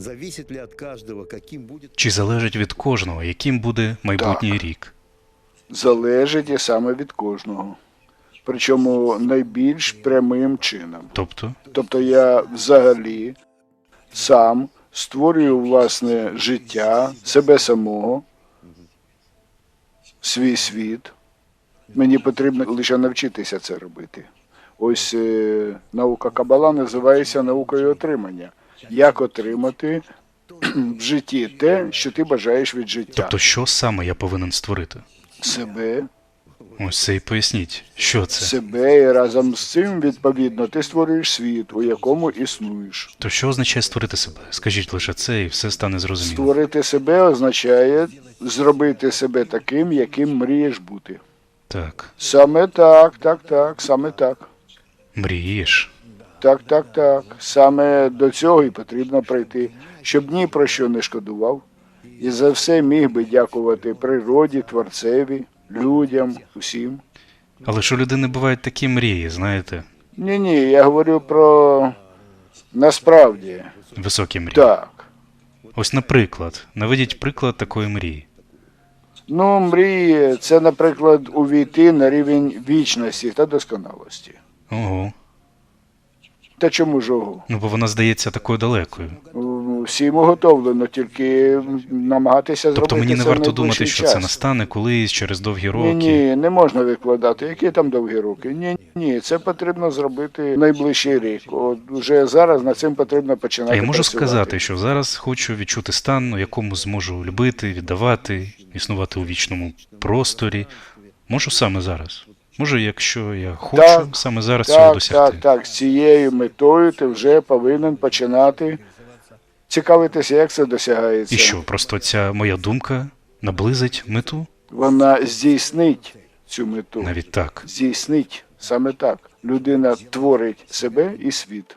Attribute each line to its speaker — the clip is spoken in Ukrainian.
Speaker 1: Зависит ли от каждого, каким будет
Speaker 2: Чи залежить від кожного, яким буде майбутній рік?
Speaker 3: Залежить і саме від кожного. Причому найбільш прямим чином.
Speaker 2: Тобто,
Speaker 3: Тобто я взагалі сам створюю власне життя, себе самого, свій світ. Мені потрібно лише навчитися це робити. Ось е, наука Кабала називається наукою отримання. Як отримати в житті те, що ти бажаєш від життя?
Speaker 2: тобто, що саме я повинен створити?
Speaker 3: Себе,
Speaker 2: Ось це і поясніть, що це?
Speaker 3: себе і разом з цим, відповідно, ти створюєш світ, у якому існуєш.
Speaker 2: То що означає створити себе? Скажіть лише це, і все стане зрозуміло.
Speaker 3: Створити себе означає зробити себе таким, яким мрієш бути.
Speaker 2: Так,
Speaker 3: Саме так, так, так, саме так.
Speaker 2: мрієш.
Speaker 3: Так, так, так. Саме до цього і потрібно прийти, щоб ні про що не шкодував. І за все міг би дякувати природі, творцеві, людям, усім.
Speaker 2: Але ж у людини бувають такі мрії, знаєте,
Speaker 3: Ні, ні, я говорю про насправді.
Speaker 2: високі мрії.
Speaker 3: Так.
Speaker 2: Ось, наприклад, наведіть приклад такої мрії.
Speaker 3: Ну, мрії це, наприклад, увійти на рівень вічності та досконалості.
Speaker 2: Ого.
Speaker 3: Та чому ж ого?
Speaker 2: Ну, бо вона здається такою далекою.
Speaker 3: Всім уготовлено, тільки намагатися
Speaker 2: Тобто
Speaker 3: зробити
Speaker 2: мені не
Speaker 3: це
Speaker 2: варто думати, що
Speaker 3: час.
Speaker 2: це настане колись, через довгі роки.
Speaker 3: ні, не можна відкладати. Які там довгі роки? Ні, ні, це потрібно зробити найближчий рік. От вже зараз над цим потрібно починати.
Speaker 2: А я можу
Speaker 3: працювати.
Speaker 2: сказати, що зараз хочу відчути стан, у якому зможу любити, віддавати, існувати у вічному просторі. Можу саме зараз. Можу, якщо я хочу,
Speaker 3: Так,
Speaker 2: саме зараз цього
Speaker 3: так,
Speaker 2: досягти.
Speaker 3: так, так. З цією метою ти вже повинен починати цікавитися, як це досягається.
Speaker 2: І що, просто ця моя думка наблизить мету?
Speaker 3: Вона здійснить цю мету.
Speaker 2: Навіть так.
Speaker 3: Здійснить саме так. Людина творить себе і світ.